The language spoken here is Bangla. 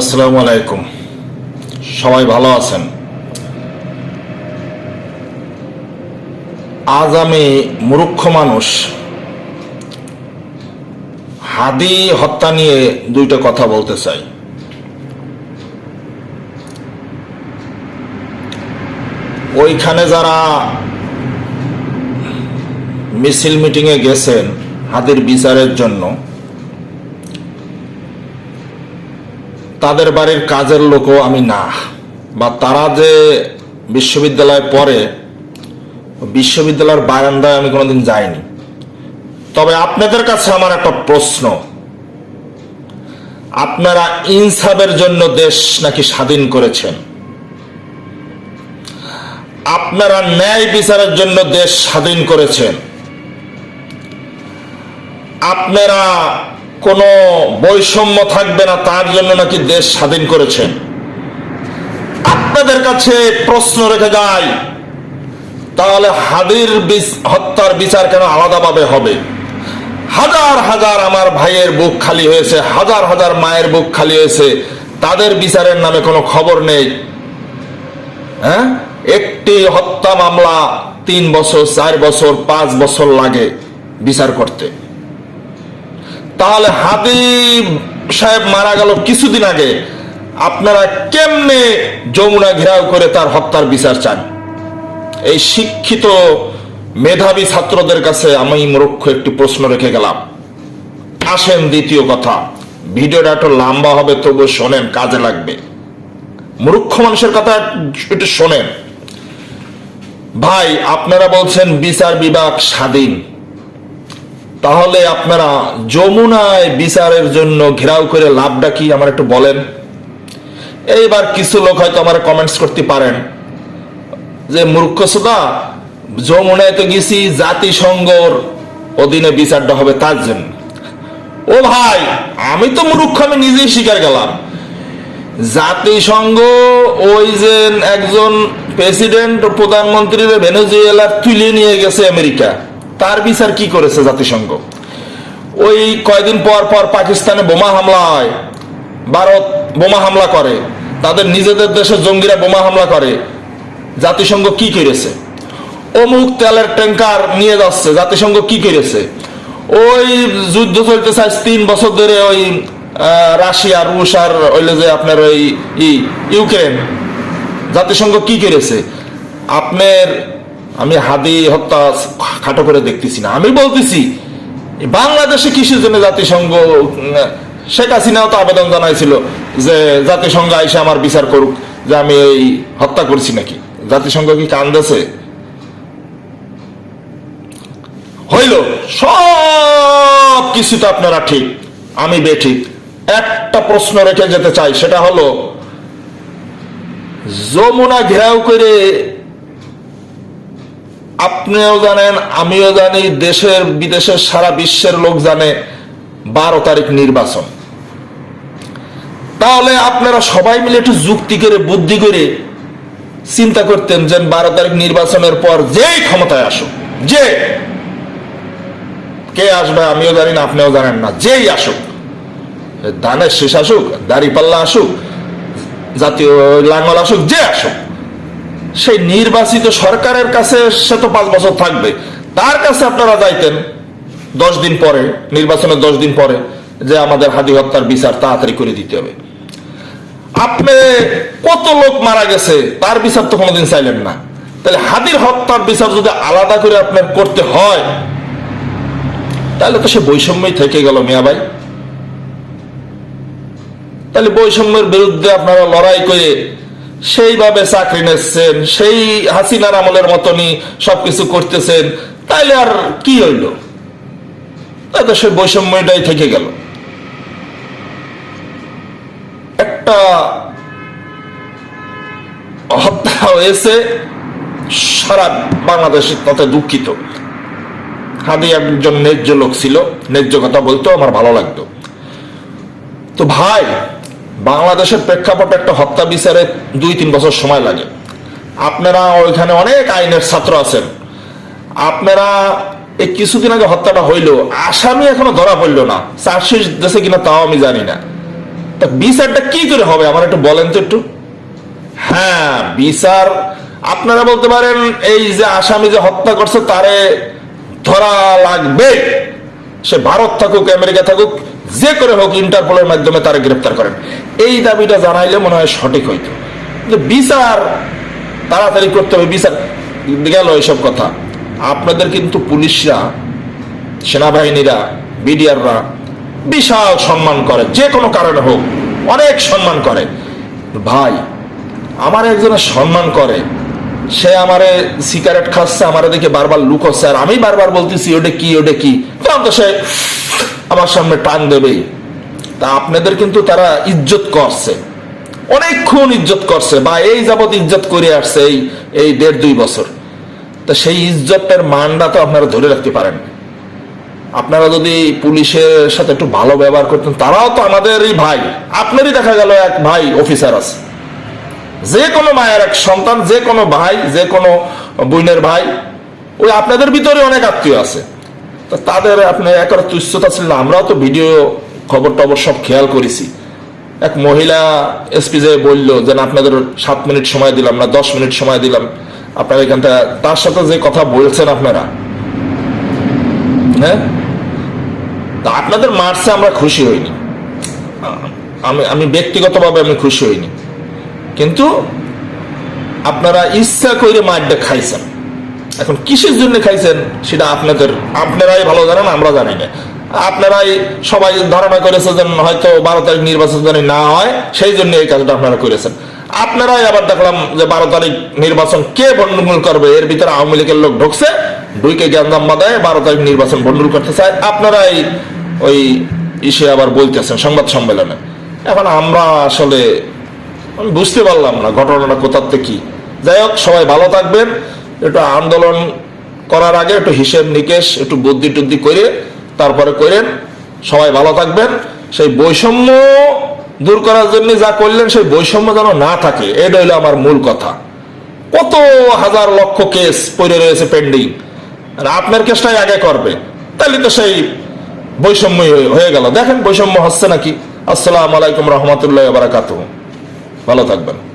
আসসালামু আলাইকুম। সবাই ভালো আছেন? আজ আমি মূর্খ মানুষ, হাদি হত্যা নিয়ে দুইটা কথা বলতে চাই। ওইখানে যারা মিছিল মিটিংয়ে গেছেন হাদির বিচারের জন্য তাদের বাড়ির কাজের লোকও আমি না। বা তারা যে বিশ্ববিদ্যালয়ে পড়ে, বিশ্ববিদ্যালয়ের বারান্দায় আমি কোনোদিন যাইনি। তবে আপনাদের কাছে আমার একটা প্রশ্ন। আপনারা ইনসাফের জন্য দেশ নাকি স্বাধীন করেছেন? আপনারা ন্যায় বিচারের জন্য দেশ স্বাধীন করেছেন? আপনারা কোনো বৈষম্য থাকবে না, তার জন্য নাকি দেশ স্বাধীন করেছেন আপনাদের কাছে প্রশ্ন রেখে যায় তাহলে হাদির হত্যার বিচার কেন আলাদাভাবে হবে? হাজার হাজার আমার ভাইয়ের বুক খালি হয়েছে, হাজার হাজার মায়ের বুক খালি হয়েছে, তাদের বিচারের নামে কোনো খবর নেই। হ্যাঁ? একটি হত্যা মামলা তিন বছর, চার বছর, পাঁচ বছর লাগে বিচার করতে। তাহলে হাবিব সাহেব মারা গেল কিছুদিন আগে। আপনারা কেমনে যমুনা ঘেরাও করে তার হত্যার বিচার চান? এই শিক্ষিত মেধাবী ছাত্রদের কাছে আমি মূর্খ একটি প্রশ্ন রেখে গেলাম। আসেন দ্বিতীয় কথা। ভিডিওটা একটু লম্বা হবে তবু শোনেন, কাজে লাগবে। মূর্খ মানুষের কথা একটু শোনেন। ভাই, আপনারা বলছেন বিচার বিভাগ স্বাধীন। তাহলে আপনারা যমুনায় বিচারের জন্য ঘেরাও করে লাভটা কি আমার একটু বলেন। এইবার কিছু লোক হয়তো আমার কমেন্টস করতে পারেন। যে মূর্খ সুদা, যমুনায় তো গেছি, জাতিসংঘর অধীনে বিচারটা হবে তার জন্য। ও ভাই, আমি তো মূর্খ, আমি নিজেই স্বীকার গেলাম। জাতিসংঘ, ওই যে একজন প্রেসিডেন্ট প্রধানমন্ত্রী ভেনেজুয়েলার তুলে নিয়ে গেছে আমেরিকা। তার বিচার কি করেছে জাতিসংঘ? ওই কয়দিন পর পর পাকিস্তানে বোমা হামলা হয়, ভারত বোমা হামলা করে, তাদের নিজেদের দেশে জঙ্গিরা বোমা হামলা করে, জাতিসংঘ কি করেছে? অমুক তেলের ট্যাঙ্কার নিয়ে যাচ্ছে, জাতিসংঘ কি করেছে? ওই যুদ্ধ চলতেছে আজ তিন বছর ধরে ওই রাশিয়া, রুশ আর ওইলে যে আপনার ওই ইউক্রেন। জাতিসংঘ কি করেছে? আপনার আমি হাদি হত্যা খাটো করে দেখতেছি না। আমি বলতেছি, বাংলাদেশে কিসের জন্য জাতিসংঘ, শেখ হাসিনাও তো আবেদন জানাইছিল যে জাতিসংঘ আইসে আমার বিচার করুক, যে আমি এই হত্যা করছি নাকি। জাতিসংঘ কি কান্দেছে? হইল, সব কিছু তো আপনারা ঠিক, আমি বেঠিক। একটা প্রশ্ন রেখে যেতে চাই, সেটা হলো, যমুনা ঘেরাও করে আপনিও জানেন, আমিও জানি, দেশের, বিদেশের সারা বিশ্বের লোক জানে বারো তারিখ নির্বাচন। তাহলে আপনারা সবাই মিলে একটু যুক্তি করে, বুদ্ধি করে চিন্তা করতেন যে বারো তারিখ নির্বাচনের পর যেই ক্ষমতায় আসুক, যে কে আসবে আমিও জানি না, আপনিও জানেন না, যেই আসুক, ধানের শেষ আসুক দাড়িপাল্লা আসুক, জাতীয় লাঙ্গল আসুক, যে আসুক সেই নির্বাচিত সরকারের কাছে সে তো পাঁচ বছর থাকবে। তার কাছে আপনারা যাইতেন দশ দিন পরে, নির্বাচনের দশ দিন পরে, যে আমাদের হাদি হত্যার বিচার তাড়াতাড়ি করে দিতে হবে। আপনি কত লোক মারা গেছে, তার বিচার তো কোনোদিন চাইলেন না। তাহলে হাদির হত্যার বিচার যদি আলাদা করে আপনার করতে হয়, তাহলে তো সে বৈষম্যই থেকে গেল মিয়া ভাই। তাহলে বৈষম্যের বিরুদ্ধে আপনারা লড়াই করে সেইভাবে চাকরি নিচ্ছেন, সেই হাসিনার আমলের মতনই সবকিছু করতেছেন, তাইলে আর কি হইল? তাই তো সে বৈষম্যটাই থেকে গেল। একটা হত্যা হয়েছে, সারা বাংলাদেশ তাতে দুঃখিত। হাদি একজন ন্যায্য লোক ছিল, ন্যায্য কথা বলতো আমার ভালো লাগতো। তো ভাই বাংলাদেশের প্রেক্ষাপটে একটা হত্যা বিচারে দুই, তিন বছর সময় লাগে। আপনারা ওইখানে অনেক আইনের ছাত্র আছেন। আপনারা এই কিছুদিন আগে হত্যাটা হইল, আসামি এখনও ধরা পড়ল না। চার্জশিট দেশে কিনা তাও আমি জানি না। তা বিচারটা কি করে হবে, আমার একটু বলেন তো একটু। হ্যাঁ বিচার, আপনারা বলতে পারেন এই যে আসামি যে হত্যা করছে, তারে ধরা লাগবে। সে ভারত থাকুক, আমেরিকা থাকুক যে করে হোক ইন্টারপোলের মাধ্যমে তারা গ্রেফতার করেন। এই দাবিটা জানাইলে মনে হয় সঠিক হইতো। বিচার, তাড়াতাড়ি করতে হবে। বিচার, গেল এইসব কথা। আপনাদের কিন্তু পুলিশরা, সেনাবাহিনীরা, বিডিআররা বিশাল সম্মান করে। যে কোনো কারণে হোক, অনেক সম্মান করে। ভাই, আমার একজনের সম্মান করে। সে আমারে সিগারেট খাচ্ছে, আমার দিকে বারবার লুকোচ্ছে। আর আমি বারবার বলতেছি, ওটা কি ওটা কি? তখন তো সে আমার সামনে টান দেবেই তা আপনাদের কিন্তু তারা ইজ্জত করছে। অনেকক্ষণ ইজ্জত করছে বা এই যাবৎ ইজ্জত করে আসছে এই এই দেড় দুই বছর। তা সেই ইজ্জতের মানটা তো আপনারা ধরে রাখতে পারেন। আপনারা যদি পুলিশের সাথে একটু ভালো ব্যবহার করতেন, তারাও তো আমাদেরই ভাই। আপনারই দেখা গেল এক ভাই অফিসার আছে। যে কোনো মায়ের এক সন্তান, যে কোনো ভাই, যে কোনো বোনের ভাই, ওই আপনাদের ভিতরে অনেক আত্মীয় আছে। তাদের আপনার একবার তুচ্ছতা ছিল। আমরাও তো ভিডিও খবর টবর সব খেয়াল করেছি। এক মহিলা এসপি যে বলল যে আপনাদের সাত মিনিট সময় দিলাম, না, দশ মিনিট সময় দিলাম। আপনারা এখানটা তার সাথে যে কথা বলছেন আপনারা। হ্যাঁ? তা আপনাদের মার্চে আমরা খুশি হইনি। আমি আমি ব্যক্তিগতভাবে আমি খুশি হইনি। কিন্তু আপনারা ইচ্ছা করে মারটা খাইছেন। এখন কিসের জন্য খাইছেন সেটা আপনাদের, আপনারাই ভালো জানেন, আমরা জানি না। আপনারাই সবাই ধারণা করেছে যে হয়তো বারো তারিখ নির্বাচন জানি না হয়, সেই জন্য এই কাজটা আপনারা করেছেন। আপনারাই আবার দেখলাম যে বারো তারিখ নির্বাচন কে বন্ডমূল করবে? এর ভিতরে আওয়ামী লীগের লোক ঢুকছে, ঢুকে জ্ঞানদাম দেয় বারো তারিখ নির্বাচন বন্ডুল করতে চায়। আপনারাই ওই ইসে আবার বলতেছেন সংবাদ সম্মেলনে। এখন আমরা আসলে বুঝতে পারলাম না ঘটনাটা কোথার থেকে কি। যাই হোক, সবাই ভালো থাকবেন। একটু আন্দোলন করার আগে একটু হিসেব নিকেশ, একটু বুদ্ধি টুদ্ধি করে, তারপরে করেন। সবাই ভালো থাকবেন। সেই বৈষম্য দূর করার জন্য যা করলেন, সেই বৈষম্য যেন না থাকে, এটা হলো আমার মূল কথা। কত হাজার লক্ষ কেস পড়ে রয়েছে পেন্ডিং আর আপনার কেসটাই আগে করবে। তাহলে তো সেই বৈষম্য হয়ে গেল। দেখেন বৈষম্য হচ্ছে নাকি? আসসালামু আলাইকুম রহমতুল্লাহ বারাকাতুহ। ভালো থাকবেন।